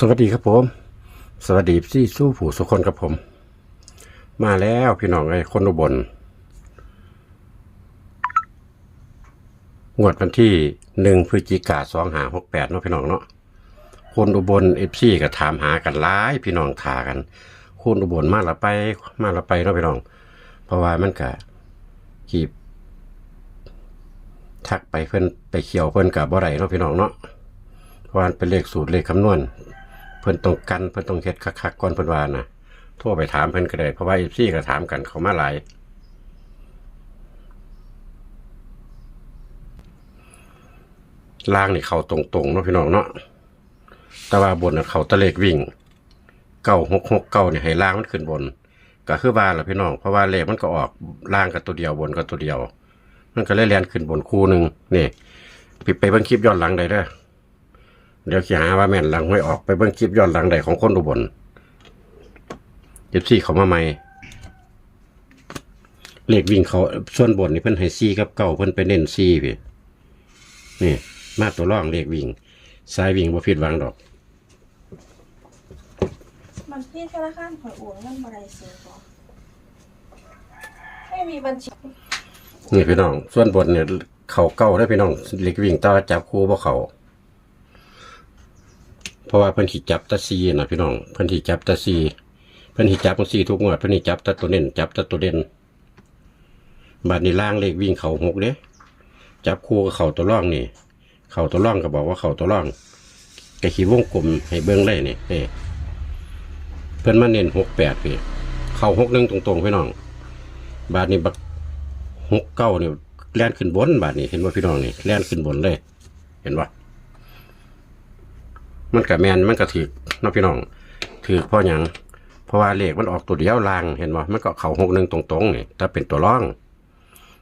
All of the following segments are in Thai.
สวัสดีครับผม สวัสดีพี่สู้ผู้สุคนครับผม มาแล้วพี่น้องไอ้คนอุบลงวดวันที่หนึ่งพฤศจิกาสองหาหกแปดเนาะพี่น้องเนาะคนอุบลเอฟซีก็ถามหากันหลาย พี่น้องทากันคนอุบลมาละไปมาละไปเนาะพี่น้อง เพราะว่ามันก็ขีบทักไปเพิ่นไปเขียวเพิ่นกับบ่ไรเนาะพี่น้องเนาะเพราะว่ามันเป็นเลขสูตรเลขคำนวณ พิ่นต้องกันเพิ่นต้องเฮ็ดคักๆก่อนเพิ่นว่านะโทรไปถามเพิ่นก็ได้เพราะว่า FC ก็ถามกันเขามาหลายล่างนี่เข้าตรงๆเนาะพี่น้องเนาะแต่ว่าบนน่ะเขาตะเลขวิ่งเก้าหกหกเก้าเนี่ยให้ล่างมันขึ้นบน ก็คือว่าละพี่น้องเพราะว่าเลขมันก็ออกล่างกับตัวเดียวบนกับตัวเดียว มันก็เลยแลนขึ้นบนคู่หนึ่งนี่ไปไปบิ่งคลิปย้อนหลังได้เด้อ เดี๋ยวขีหาว่าแม่นหลังไม่ออกไปเบิ่งคลิปย้อนหลังใดของคนอุบลเจ็บซี่เขามาใหม่เลขวิ่งเขาส่วนบนนี่เพิ่นให้ซี่กับเก่าเพิ่นไปเน้นซี่พี่นี่ มาตัวร่องเลขวิ่งซ้ายวิ่งบ่ผิดหวังดอก มันที่ธนาคารข่อยโอนเงินบ่ได้ซื้อบ่ไม่มีบัญชีนี่พี่น้อง ส่วนบนเนี่ยเขาเก่าได้อพี่น้องเลขวิ่งต่อจับคู่บ่เขา เพราะว่าเพิ่นสิจับตะซีนะพี่น้องเพิ่นสิจับตะซีเพิ่นสิจับจังซี่ทุกงวดเพิ่นสิจับต่ตัวเน้นจับต่ตัวเด่นบัดนี้ล่างเลขวิ่งเข่าหกเด้จับคู่กับเข่าตัวร่องนี่ เข่าตัวร่องก็บอกว่าเข่าตัวร่องกระขีวงกลมให้เบิ่งเลยนี่นี่เพิ่นมาเน้นหกแปดพี่เข่าหกหนึ่งตรงๆพี่น้อง บาทนี้บักหกเก้าเนี่ยแล่นขึ้นบนบาทนี้เห็นว่าพี่น้องนี่แล่นขึ้นบนเลย เห็นว่า มันกับแมนมันก็ถือเนาะพี่น้องถือพราะหยังเพราะว่าเลขมันออกตัวเดียวลางเห็นว่มันก็เข่าหกหนึ่งตรงๆนี่ถ้าเป็นตัวร่อง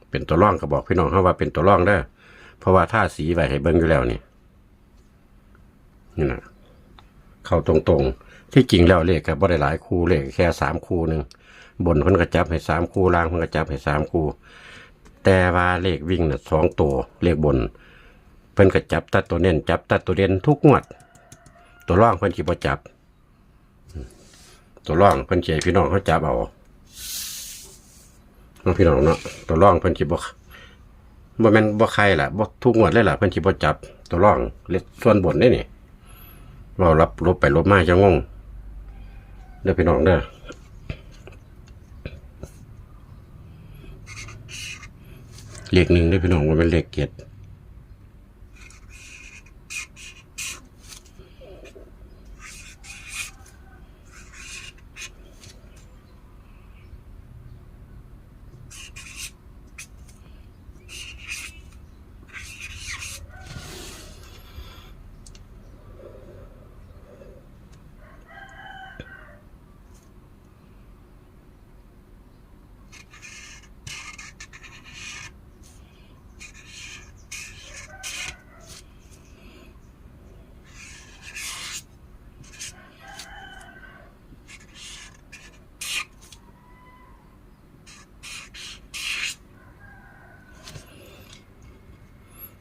เป็นตัวร่องก็บอกพี่น้องเขาว่าเป็นตัวร่องได้อเพราะว่าท่าสีไว้ให้เบิ้งอยู่แล้วนี่นี่นะเข้าตรงๆ ที่จริงแล้วเลขกับบ่ได้หลายคู่เลขแค่สามคู่หนึ่งบนเพิ่นก็จับให้สามคู่ล่างเพิ่นก็จับให้สามคู่ แต่ว่าเลขวิ่งน่ะสองตัวเลขบนเพิ่นก็จับตัดตัวเน้นจับตัดตัวเด่นทุกงวด ตัวร่องเพิ่นสิบ่จับ ตัวร่องเพิ่นสิให้พี่น้องเขาจับเอาน้องพี่น้องเนาะตัวร่องเพิ่นสิบ่บ่แม่นบ่ใครล่ะบ่ทุกงวดเลยล่ะเพิ่นสิบ่จับ ตัวร่องเล็กส่วนบนได้นี่เว้ารับลบไปลบมาจะงงเด้อพี่น้องเด้อเลขหนึ่งเด้อพี่น้องมันเป็นเลขเจ็ด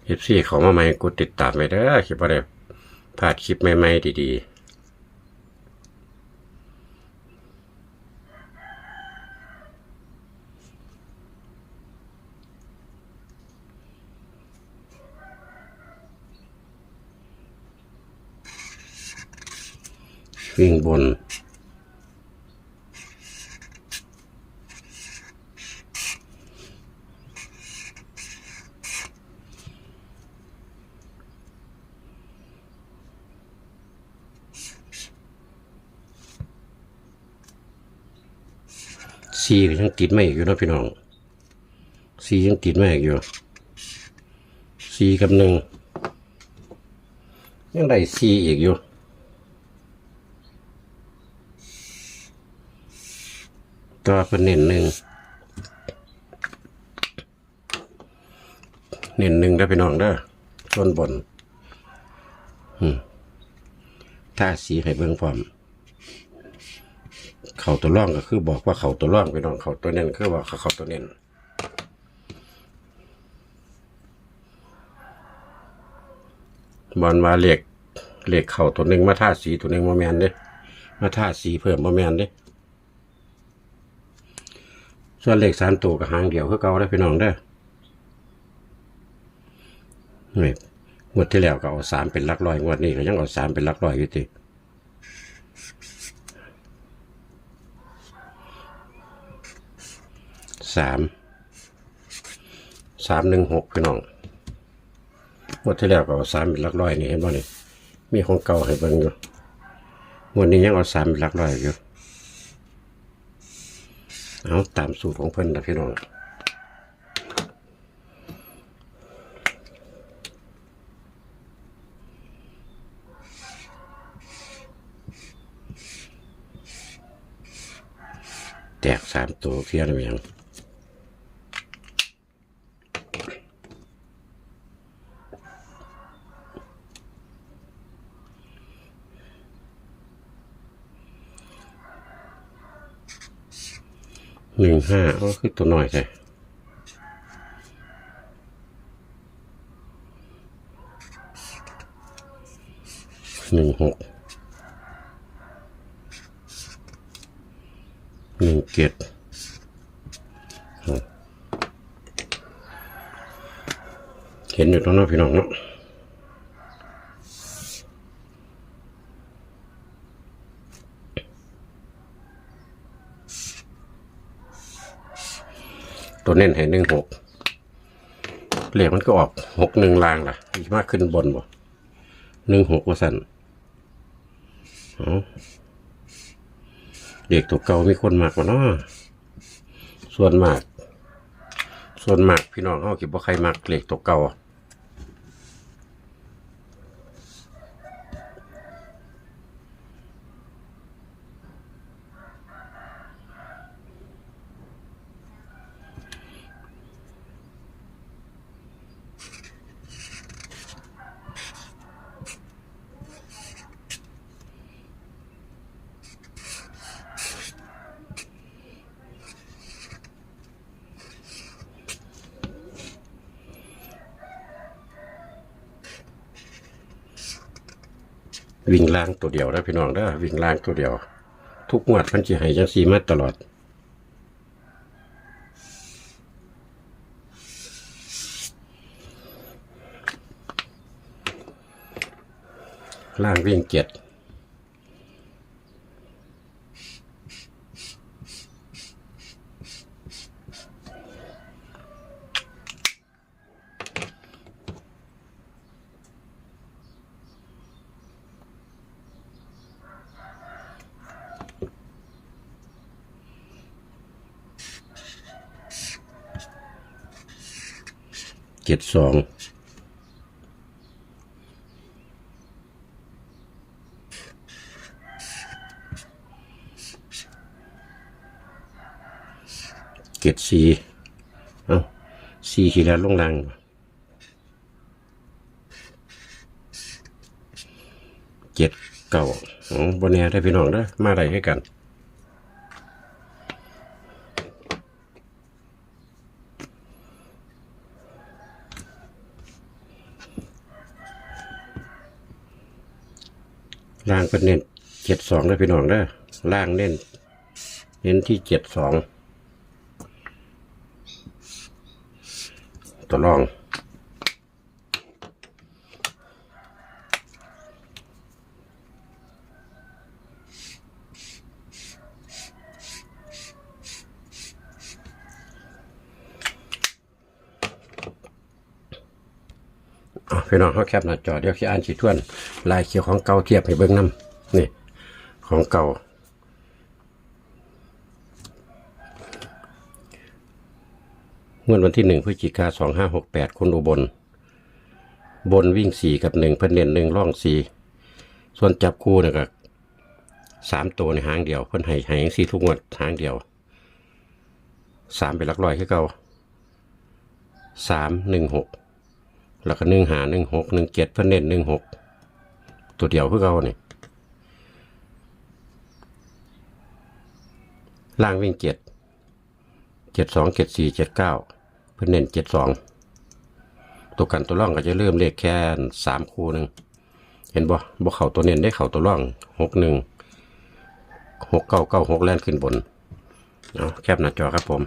เอฟซีเขามาใหม่กดติดตามไปเด้อคลิปอะไรพลาดคลิปใหม่ๆดีๆวิ่งบน ซีก็ยังติดไม่อีกอยู่นะพี่น้องซียังติดไม่อีกอยู่ซีกับหนึ่งยังได้ซีอีกอยู่ตัวเป็นเน้นหนึ่งเน้นหนึ่งได้พี่น้องเด้อส่วนบนถ้าสีให้เบิ่งพร้อม เขาตัวร่องก็คือบอกว่าเขาตัวร่องไปน้องเขาตัวเน้นคือว่าเขาเขาตัวเน้นบอลว่าเหล็กเหลขเข่าตัวหนึ่งมาท่าสีตัวหนึ่งโมแมนเด้มาท่าสีเพิ่มโมแมนเด้ส่วนเหลขสามตัวกับหางเดียวคือเก่าได้พี่น้องเด้อนี่งวดที่แล้วก็เอาสามเป็นลักร้อยงวดนี้ก็ยังเอาสามเป็นลักร้อยอยู่ติ สามสามหนึ่งหกพี่น้องงวดที่แล้วก็เอาสามเป็นหลักร้อยนี่เห็นบ่นี่มีของเก่าให้เบิ่งอยู่งวดนี้ยังเอาสามเป็นหลักร้อยอยู่เอาตามสูตรของเพิ่นนะพี่น้องแตกสามตัวเพี้ยนหรือยัง หนึ่งห้าก็คือตัวหน่อยใช่หนึ่งหกหนึ่งเจ็ดเห็นอยู่ตรงนั้นพี่น้องเนาะ ตัวเน้นให้หนึ่งหกเหล็กมันก็ออกหกหนึ่งลางล่ะ อีกมากขึ้นบนบ่หนึ่งหกว่าสันเด็กตัวเก่ามีคนมากกว่านาะส่วนมาก ส่วนมากพี่น้องเขากิบว่าใครมากเหล็กตัวเก่า วิ่งล่างตัวเดียวนะพี่น้องเด้อวิ่งล่างตัวเดียว ทุกงวดมันจะให้จังสีมาตลอดล่างวิ่งเจ็ด เจ็ดสองเจ็ดสี่เอ้าสี่ขีดแล้วลงล่างเจ็ดเก่าอ๋อบนแนได้พี่น้องเด้อมาได้ให้กัน ล่างเป็นเน้นเจ็ดสองได้พี่น้องได้อล่างเน้นเน้นที่เจ็ดสองตัวรอง อะ พี่น้องเขาแคปหน้าจอเดี๋ยวขี้อ่านขีทวน ลายเขียวของเก่าเทียบให้เบิ่งน้ำนี่ ของเก่างวดวันที่หนึ่งพฤศจิกาสองห้าหกแปดคนอุบล บนวิ่งสี่กับหนึ่งเพิ่นเน้นหนึ่งร่องสี่ส่วนจับคู่นี่ยก็สามตัวในหางเดียวเพิ่นให้ให้สี่ทุกงวดหางเดียวสามเป็นหลักร้อยคือเก่าสามหนึ่งหก แล้วก็หนึ่งหาหนึ่งหกหนึ่งเจ็ดเพื่อเน้นหนึ่งหกตัวเดียวเพื่อเขาเนี่ยล่างวิ่งเจ็ดเจ็ดสองเจ็ดสี่เจ็ดเก้าเพื่อเน้นเจ็ดสองตัวกันตัวร่องก็จะเริ่มเลขแค่สามคู่หนึ่งเห็นบ่บ่เข่าตัวเน้นได้เข่าตัวร่องหกหนึ่งหกเก้าเก้าหกแล่นขึ้นบนเอาแคบหน้าจอครับผม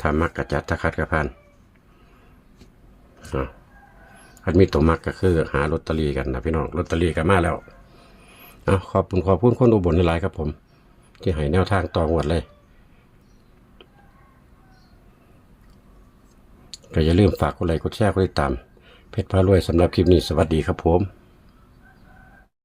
ถ้ามักกระจัดถ้าคัดกระพันอ่า อันมีตัวมักก็คือ หาลอตเตอรี่กันนะพี่น้องลอตเตอรี่ก็มาแล้วเอาขอบคุณขอบคุณคนอุบลหลายครับผม ที่ให้แนวทางต่องวดเลยก็อย่าลืมฝากกดไลค์กดแชร์กดติดตาม เพชรพารวยสำหรับคลิปนี้สวัสดีครับผม